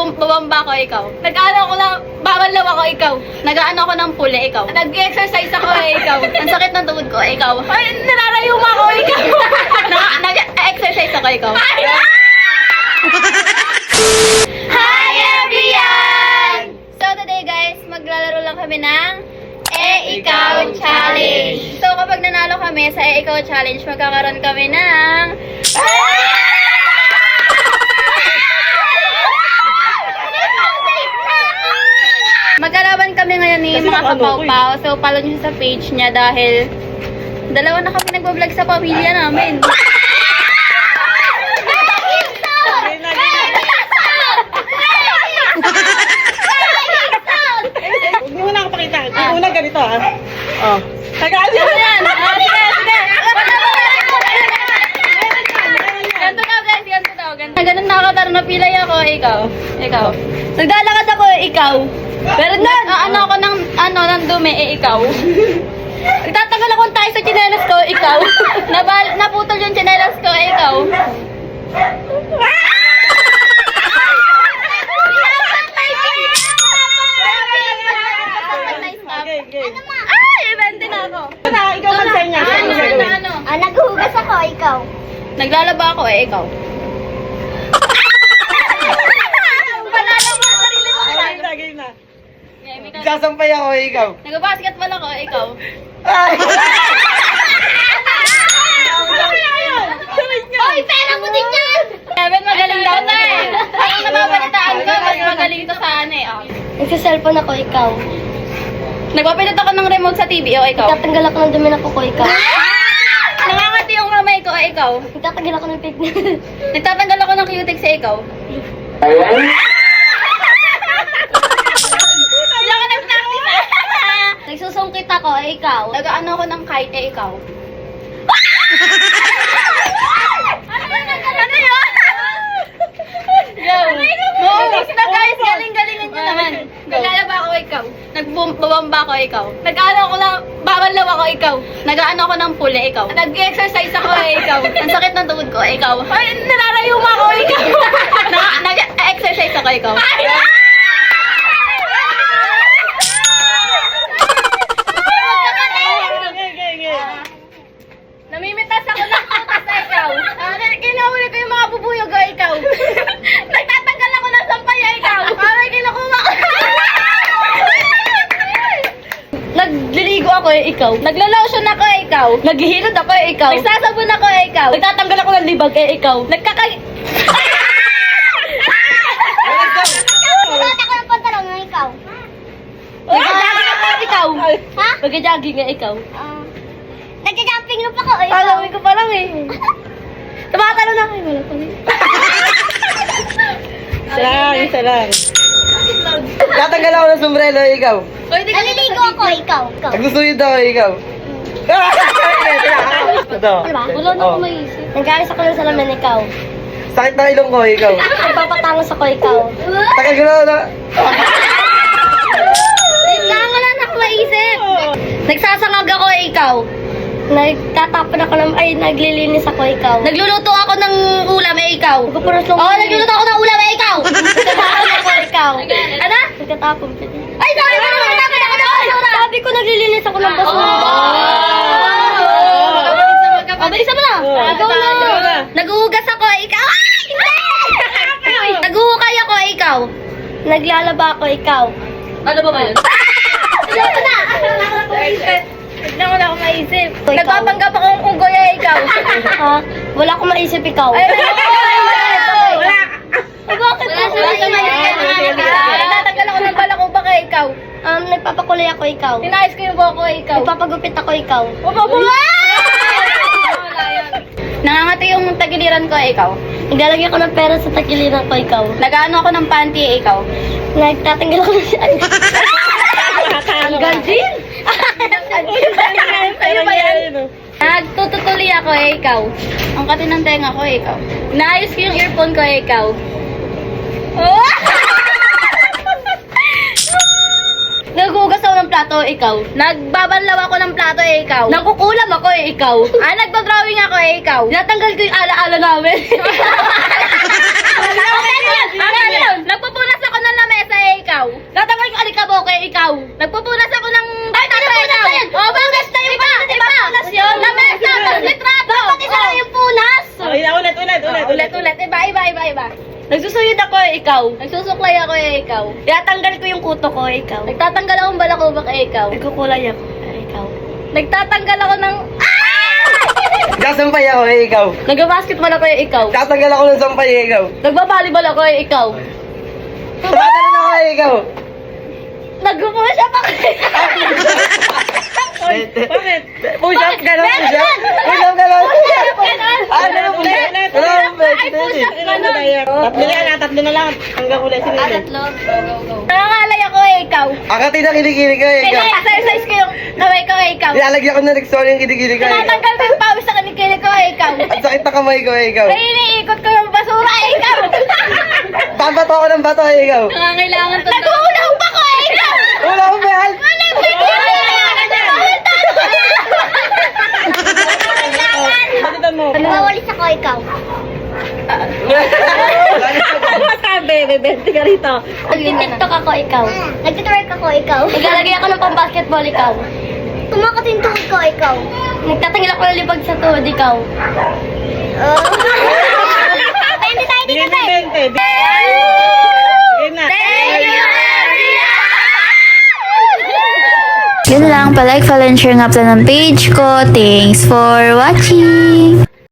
Nagbabamba ako, ikaw. Nag-ano ako lang, babalaw ako, ikaw. Nag-ano ako ng puli, ikaw. Nag-exercise ako, eh, ikaw. Ang sakit ng tuhod ko, eh, ikaw. Ay, nilalayo mo ako, ikaw. Na- Nag-exercise ako, ikaw. Hi, everyone! So, today, guys, maglalaro lang kami ng E Ikaw Challenge. So, kapag nanalo kami sa E Ikaw Challenge, magkakaroon kami ng... Magkalaban ni Kasi mga ano kapawpaw. So, follow nyo sa page niya dahil dalawa na kami nagbablog sa pamilya namin. Huwag mo na ako pakita. Yung una ganito ah. Oh. Tagaan Ano yan? Ah, sige, sige. Ganto na, guys. Ganto. Ganto. Ganun na ako, taro na pilay ako. Ikaw. Ikaw. Naglalakad ako, ikaw. Pero na, ano ako ng, ano, ng dumi, eh, ikaw. Nagtatagal ako tayo sa chinelas ko, ikaw. Nabal, naputol yung chinelas ko, eh, ikaw. Ay, ibente na ako. Ikaw magsanya. Ano, ano, ano, ano? Ah, naghuhugas ako, ikaw. Naglalaba ako eh, ikaw. Panalo mo ako rin mo. Game na, game na. Sasampay ako, ikaw. Nag-basketball ako, ikaw. Ay! Hoy, pera mo din yan! Kevin, magaling daw na eh. Ang nababalitaan ko, mas magaling to sa ano eh. Oh. Nagsa-cellphone ako, ikaw. Nagpapindot ako ng remote sa TV, o ikaw. Nagtatanggal ako ng dumi ng kuko, ikaw. Nangangati yung kamay ko, eh, ikaw. Nagtatanggal ako ng fake Nagtatanggal ako ng cutex, eh, ikaw. Wala ka nag-practice Nagsusungkit ako, eh, ikaw. Nag-ano ako ng kite, eh, ikaw. ano yun? Go! Go! na guys, galing-galingan nyo naman. Naglalaba ako, ikaw. Nagbabamba ako, ikaw. Nag-ano ako lang, babalaw ako, ikaw. Nag-ano ako ng puli, ikaw. Nag-exercise ako, eh, ikaw. Ang sakit ng tuhod ko, eh, ikaw. Ay, nilalayo mo ako, ikaw. Na- Nag-exercise ako, ikaw. Okay, okay, okay. Namimitas ako ng putas na ikaw. Ah, kinahuli ko yung mga bubuyog ko, ikaw. Nagtatanggal ako ng sampay, ikaw. Para kinukuha ko. Nagliligo ako, eh, ikaw. Naglalotion ako, eh, ikaw. Naghihilod ako, eh, ikaw. Nagsasabon ako, eh, ikaw. Nagtatanggal ako ng libag, eh, ikaw. Nagkakay... Nagsusuot ako ng pantalon ng ikaw. Nag-jogging ako, eh, ikaw. Ha? Nag-jogging, eh, ikaw. Ah, Nagja-jumping rope ako, eh, ikaw. Alam ko pa lang, eh. Tumatalo na kayo, wala pa rin. Isa lang, isa lang. Tatanggal ako ng sombrero, ikaw. Pwede ka Naliligo ako, ikaw. Ikaw. Nagsusuyod ako, ikaw. Ito. Diba? Wala na Oh. ako maisip. Nagkaris ako ng salamin, ikaw. Sakit ng ilong ko, ikaw. Nagpapatangos ako, ikaw. Tagal ko na na. Wala na ako maisip. Nagsasangag ako, ikaw. Nagtatapon ako ng, ay, naglilinis ako, ikaw. Nagluluto ako ng ulam, eh, ikaw. Nagpupuros ng... Oo, oh, nagluluto ako ng ulam, eh, ikaw. Nagtatapon ako, ikaw. Nagtatapon. Ay, sorry, sorry, sorry, sorry, sorry, sorry. Sabi ko, naglilinis ako ng basura. Oh, bilisan mo na. Oh. Ikaw na. Ikaw na. Naguhugas ako, ikaw. Ay, hindi! Naguhukay ako, ikaw. Naglalaba ako, ikaw. Ano ba ba yun? Wala ko na! Bigla ko na ako maisip. Nagpapanggap akong unggoy, eh, ikaw. Ha? Wala ko maisip ikaw. Ay, wala Wala. Ay, bakit Wala sa maisip. Ng balakubak, eh, ikaw. Um, nagpapakulay ako, ikaw. Tinayos ko yung buhok ko, ikaw. Nagpapagupit ako, ikaw. Opo. Nangangati yung tagiliran ko, ikaw. Naglalagay ako ng pera sa tagiliran ko, ikaw. Nagaano ako ng panty, ikaw. Nagtatanggal ako ng... Tanggal din? Sa'yo ba yan? Nagtututuli ako, eh, ikaw. Ang kati ng tenga ko, eh, ikaw. Naayos ko yung earphone ko, eh, ikaw. Oh! plato, ikaw. Nagbabanlaw ako ng plato, eh, ikaw. Nakukulam ako, eh, ikaw. ah, nagdodrawing ako, eh, ikaw. Natanggal ko yung ala-ala namin. Ano ano ano Nagpupunas ako ng lamesa, eh, ikaw. Natanggal ko alikaboke, eh, ikaw. Nagpupunas ako ng... Ay, pinapunas na yan! O, oh, bakit na yung iba? Yun? Lamesa, tapos litrato! Dapat isa oh. lang yung punas! Okay, ulit, ulit, oh, ulit, ulit, ulit. Iba, iba, iba, iba. Nagsusuklay ako eh, ikaw. Tinatanggal ko yung kuto ko, ikaw. Nagtatanggal akong balakubak eh, ikaw. Nagkukulay ako, ikaw. Nagtatanggal ako ng... Nagsasampay ako, eh, ikaw. Nag-basketball ako eh, ikaw. Tatanggal ako ng sampay, eh, ikaw. Nagbabalibal ako eh, ikaw. Tatangan ako, eh, ikaw. Nag-push up ako eh, ikaw. Bakit? Push up ka lang, push up. Push up ka lang. Ah, ano na push up? Ano na push up? Tatlo na lang, tatlo na lang. Hanggang ulit si Ah, tatlo. Go, go, go. Nangangalay ako eh, ikaw. Akati na kilikili ka, eh, ikaw. Kaya exercise ko yung kamay ko eh, ikaw. Nilalagyan ko na nagsorry yung kilikili ka, eh, ikaw. Tinatanggal ko yung pawis sa kinikili ko eh, ikaw. Ang sakit na kamay ko, eh, ikaw. Ay, iniikot ko yung basura eh, ikaw. Babato ako ng bato, eh, ikaw. Nangangailangan to. Nag-uulaw pa ko eh, ikaw. Wala akong behal. Nawawalis ako, ikaw. Sabi, bebente ka rito. Nag-tiktok ako, ikaw. Nag-twerk ako, ikaw. Naglalagay ako ng pang-basketball, ikaw. Tumakot yung tuhod ko, ikaw. Nagtatanggal ako ng libag sa tuhod, ikaw. Oh. Pwede tayo dito, Bel. Yun lang, palike, follow, and share nga pala ng page ko. Thanks for watching!